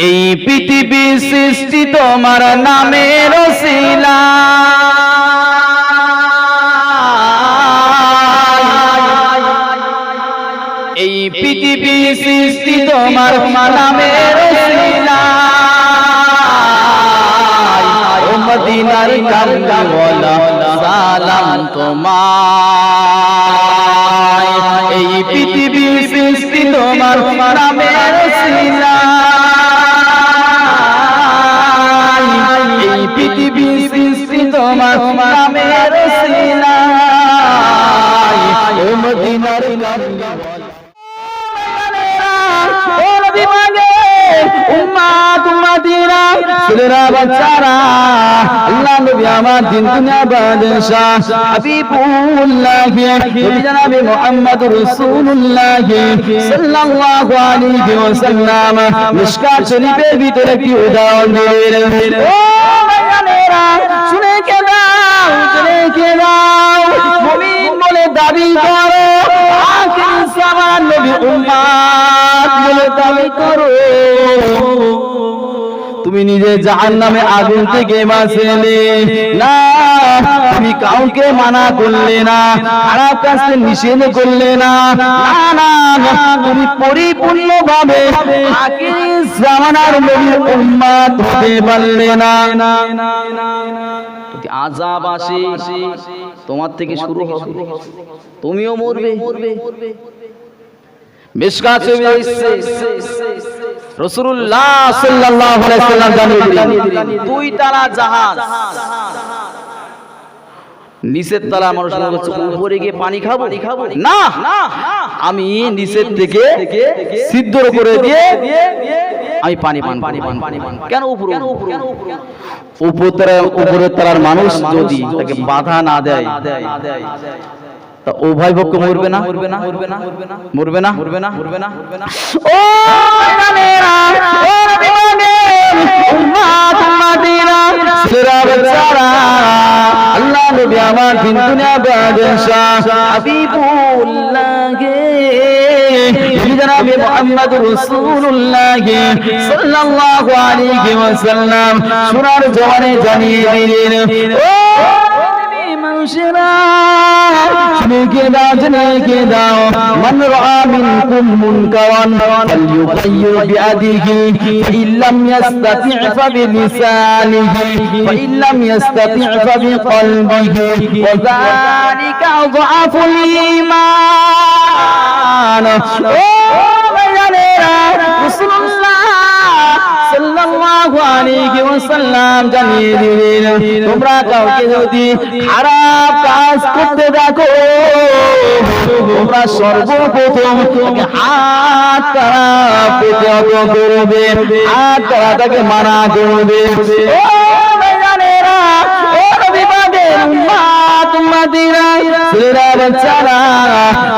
এই পৃথিবী সৃষ্টি তোমার নামের শিলা এই পৃথিবী সৃষ্টি তোমার নামের শিলা মদিনার সালাম তোমার এই পৃথিবী সৃষ্টি তোমার নামের শিলা পৃথিবী সৃষ্টি তোমার নামের শিলা ও মদিনার কামলা ছেলেরা, বাচ্চারা। আল্লাহ নবী আমার দিন দুনিয়া বাদশাহ। হাবিবুল্লাহ, নবী জনাবে মুহাম্মদুর রাসূলুল্লাহ সাল্লাল্লাহু ভিতরে একটি উদাহরণ ও দাবি করো করো তুমি নিজে জাহান নামে আগুন থেকে বাঁচলে না তুমি কাউকে মানা করলে না, খারাপ কাজকে নিষেধ করলে না। না তুমি পরিপূর্ণ ভাবে তোমার থেকে শুরু হবে। তুমিও মরবে। শরীফে এসেছে। রাসূলুল্লাহ দুই তালা জাহাজ। নিচের তলা মানুষ মনে উপরে গিয়ে পানি খাব? না! আমি নিচের থেকে সিদ্ধ করে দিয়ে আমি পানি পান পানি পান পানি পান কেন উপরে উপরে উপরে তলার মানুষ যদি তাকে বাধা না দেয় তা উভয় পক্ষ মরবে না? মরবে না? মরবে না? মরবে না? মরবে না? মরবে না? মরবে না? ও ও বিমানের আমার রাসূলুল্লাহ সাল্লাল্লাহু আলাইহি ওয়াসাল্লাম। সুরার জওয়ানে জানিয়ে দিলেন ও মানুষেরা শুনে কে দাও শুনে কে দাও। মান রাআ মিনকুম মুনকারান ফালইউগাইয়ির বিয়াদিহি ফাইন ইয়াস্তাতি' ফাবিলিসানিহি ফাইন লাম ইয়াস্তাতি' ফাবিকলবিহি, ওয়া যালিকা আযআফুল সাল্লাল্লাহু আলাইহি ওয়াসাল্লাম জানিয়ে দিলেন, তোমরা কাউকে যদি খারাপ কাজ করতে দেখো, তোমরা সর্বপ্রথম হাত তারা প্রতিহত করবে, হাত তারা তাকে মানা করবে। ও ভাইজানেরা ও নবীবাদের উম্মাত উম্মাতিরা ছেলেরা বাচ্চারা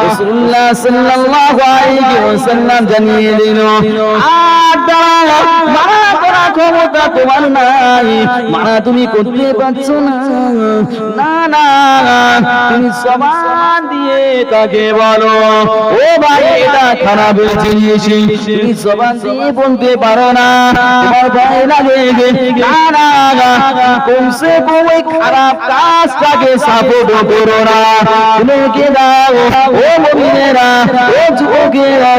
রাসূলুল্লাহ সাল্লাল্লাহু আলাইহি ওয়াসাল্লাম জানিয়ে দিল হাত দ্বারা মানা করা ক্ষমতা তোমার নাই। মানা তুমি করতে পারছ না। না তুমি সমান দিয়ে তাকে বলো। ও ভাই, এটা খারাপ জিনিস তুমি সমান দিয়ে বলতে পারো না। তোমার লাগে কমসে কম ওই খারাপ সাপোর্ট করো না। দাও, ও মমিনেরা ও যুবকেরা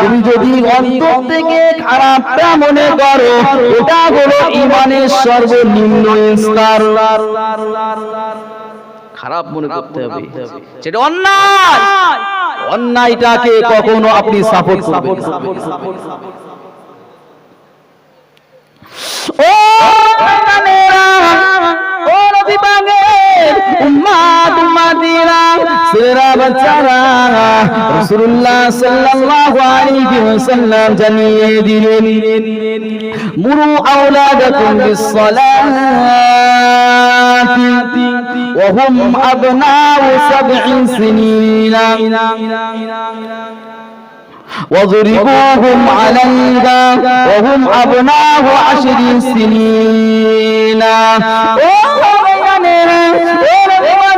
তুমি যদি অন্তর থেকে খারাপটা মনে করো এটা হলো ইমানের সর্বনিম্ন স্তর। খারাপ মনে করতে হবে। সেটা অন্যায়! অন্যায়টাকে কখনো আপনি সাপোর্ট করবেন ও ও নবী পাগল, উম্মাত উম্মাতিরা, ছেলেরা বাচ্চারা, রাসূলুল্লাহ সাল্লাল্লাহু আলাইহি ওয়াসাল্লাম জানিয়ে দিলেন مروا أولادكم بالصلاة. وهم أبناء سبع سنين. وضربوهم عليها وهم أبناء عشر سنين.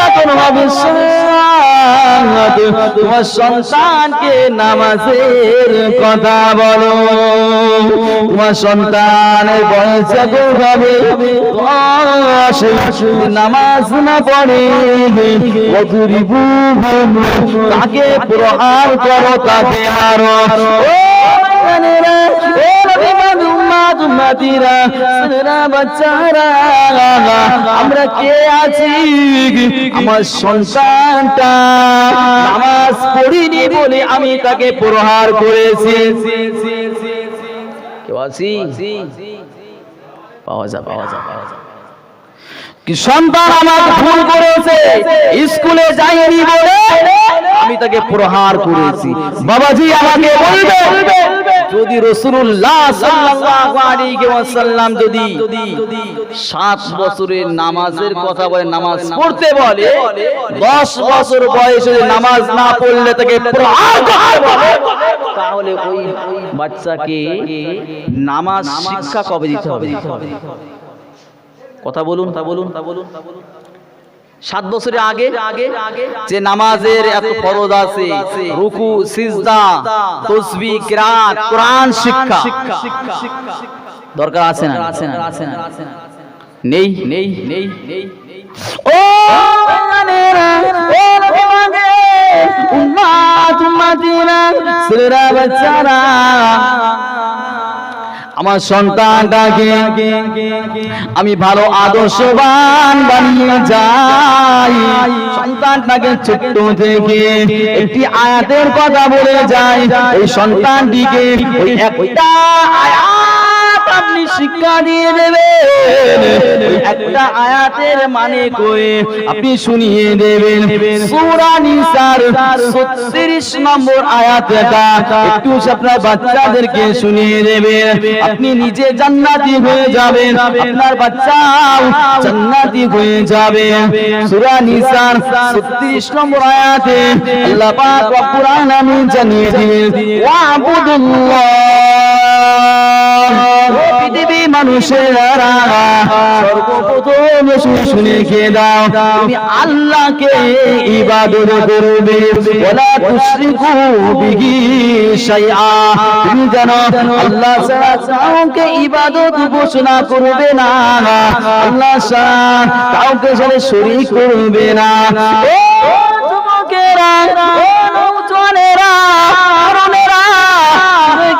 যখন হবে তোমার সন্তানকে নামাজের কথা বলো। তোমার বয়স হবে নামাজ না পড়ে তাকে প্রহার করো, তাকে ও বাচ্চারা, আমরা কে আছি? আমার সন্তানটা নামাজ পড়িনি বলে আমি তাকে প্রহার করেছি। কেউ আছি? পাওয়া যায় পাওয়া যায় পাওয়া কি সন্তান আমার ভুল করেছে? স্কুলে যাইনি বলে আমি তাকে প্রহার করেছি। বাবাজি আমাকে বলবে যদি রসুল্লাহ ওয়াসাল্লাম যদি সাত বছরের নামাজের কথা বলে নামাজ পড়তে বলে, দশ বছর বয়সে নামাজ না পড়লে তাকে তাহলে ওই বাচ্চাকে নামাজ শিক্ষা কবে দিতে হবে? কথা বলুন তা বলুন তা বলুন তা বলুন। সাত বছরের আগে আগে যে নামাজের এত ফরজ আছে রুকু সিজদা তসবি কিরাত কোরআন শিক্ষা। দরকার আছে না? আছে না? আছে না? নেই? নেই? নেই? নেই? ও উম্মাত উম্মাতিরা, ছেলেরা বাচ্চারা। আমার সন্তানটাকে আমি ভালো আদর্শবান বানিয়ে যাই। সন্তানটাকে ছোট্ট থেকে একটি আয়াতের কথা বলে যাই। ওই সন্তানটিকে ওই একটা আয়াত আপনি শিক্ষা দিয়ে দেবেন। একটা আয়াতের মানে কয়ে আপনি শুনিয়ে দেবেন। সূরা নিসার 36 নম্বর আয়াতটা একটু আপনার বাচ্চাদেরকে শুনিয়ে দেবেন। আপনি নিজে জান্নাতি হয়ে যাবেন। আপনার বাচ্চাও জান্নাতি হয়ে যাবে। সূরা নিসার 36 নম্বর আয়াতে আল্লাহ পাক রব্বুল আলামিন জানিয়ে দিলেন ওয়াবুদুল্লাহ ও পৃথিবী মানুষেরা, সর্বপ্রথম শুনে খেয়ে দাও। তুমি আল্লাহকে ইবাদত করবে। ওলা তুশরিকু বিহি শাইআ। তুমি জানো আল্লাহ ছাড়া কাউকে ইবাদত ঘোষণা করবে না। আল্লাহ ছাড়া কাউকে সাথে শরীক করবে না। ও ও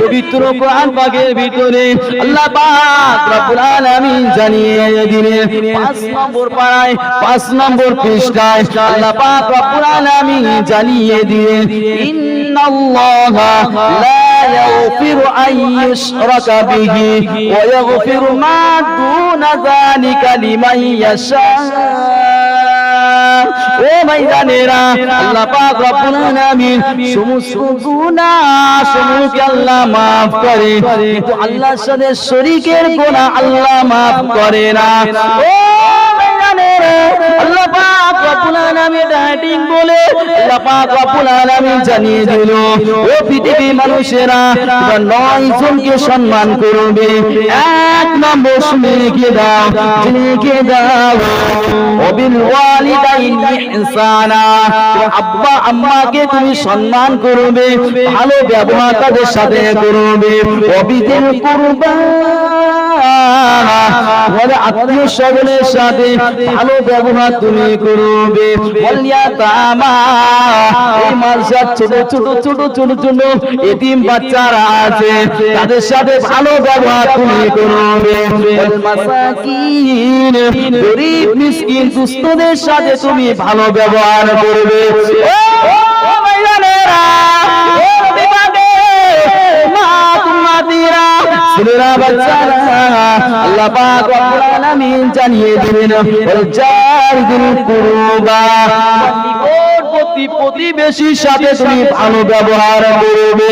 পবিত্র কোরআন পাকের ভিতরে আল্লাহ পাক রব্বুল আলামিন জানিয়ে দিলেন, পাঁচ নম্বর পাড়ায়, পাঁচ নম্বর পৃষ্ঠায় আল্লাহ পাক রব্বুল আলামিন জানিয়ে দিলেন, ইন্নাল্লাহা লা আন ইউশরাকা বিহি ওয়া ইয়াগফিরু মা দুনা যালিকা লিমান ইয়াশা। ও ভাইজানেরা আল্লাহ পাক রব্বুল আলামিন সমস্ত গুনাহ সমূহকে আল্লাহ maaf করে। কিন্তু আল্লাহর সাথে শরীকের গুনাহ আল্লাহ maaf করে না। ও ভাইজানেরা আল্লাহ পাক সম্মান করবে। এক নম্বর দাও দাও। আব্বা, আম্মাকে তুমি সম্মান করবে, ভালো ব্যবহার তাদের সাথে করবে। অবিদের করবা আত্মীয় স্বজনের সাথে ভালো ব্যবহার তুমি করবে। সাথে ব্যবহার তুমি করবে ভালো ব্যবহার করবে ও ছেলেরা বাচ্চারা আল্লাহ পাক রব্বুল আলামিন জানিয়ে দিবেন ওয়াল জারিদুল কুরবা। প্রতিবেশীর সাথে তুমি ভালো ব্যবহার করবে।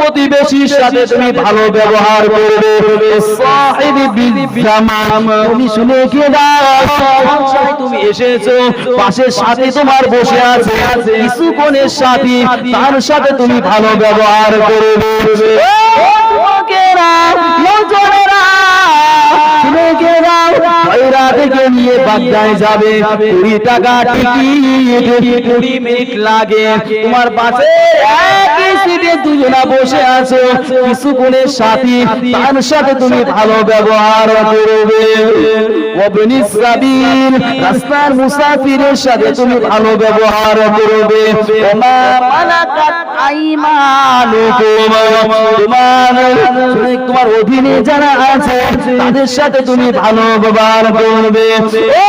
প্রতিবেশীর সাথে তুমি ভালো ব্যবহার করবে। তুমি শুনে তুমি এসেছ, পাশের সাথে তোমার বসে আছে কিছু সাথী তার সাথে তুমি ভালো ব্যবহার করবে। নিয়ে বাগদায় যাবে। কুড়ি টাকা টিকিট কুড়ি মিনিট লাগে? তোমার পাশে একই সিটে দুজনা বসে আছো। কিছু কোণের সাথী, তার সাথে তুমি ভালো ব্যবহার করবে। রাস্তার মুসাফিরের সাথে তুমি ভালো ব্যবহার করবে। তোমার অধীনে যারা আছে, তাদের সাথে তুমি ভালো ব্যবহার করবে। ও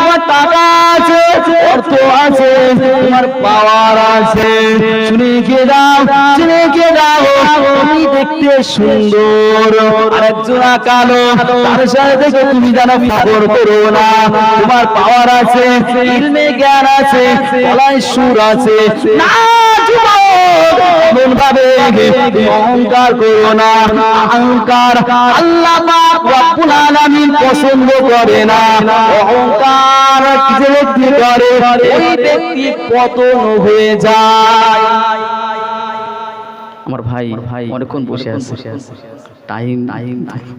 তোমার পাওয়ার আছে। তুমি দেখতে সুন্দর। কালো সাথে করো না। তোমার পাওয়ার আছে জ্ঞান আছে সুর আছে। না এমন ভাবে অহংকার করো না। অহংকার আল্লাহ রব্বুল আলামিন পছন্দ করে না। অহংকার যে ব্যক্তি করে? ওই ব্যক্তি পতন হয়ে যায়। আমার ভাই ভাই অনেকক্ষণ বসে আছে। Time time time.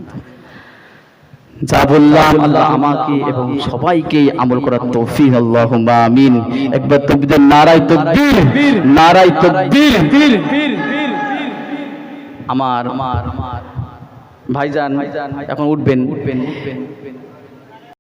যা বললাম আল্লাহ আমাকে এবং সবাইকে আমল করার তৌফিক, আল্লাহুম্মা আমিন। একবার তকবীর নারাই তকবীর নারাই তকবীর। আমার আমার ভাইজান, এখন উঠবেন উঠবেন উঠবেন।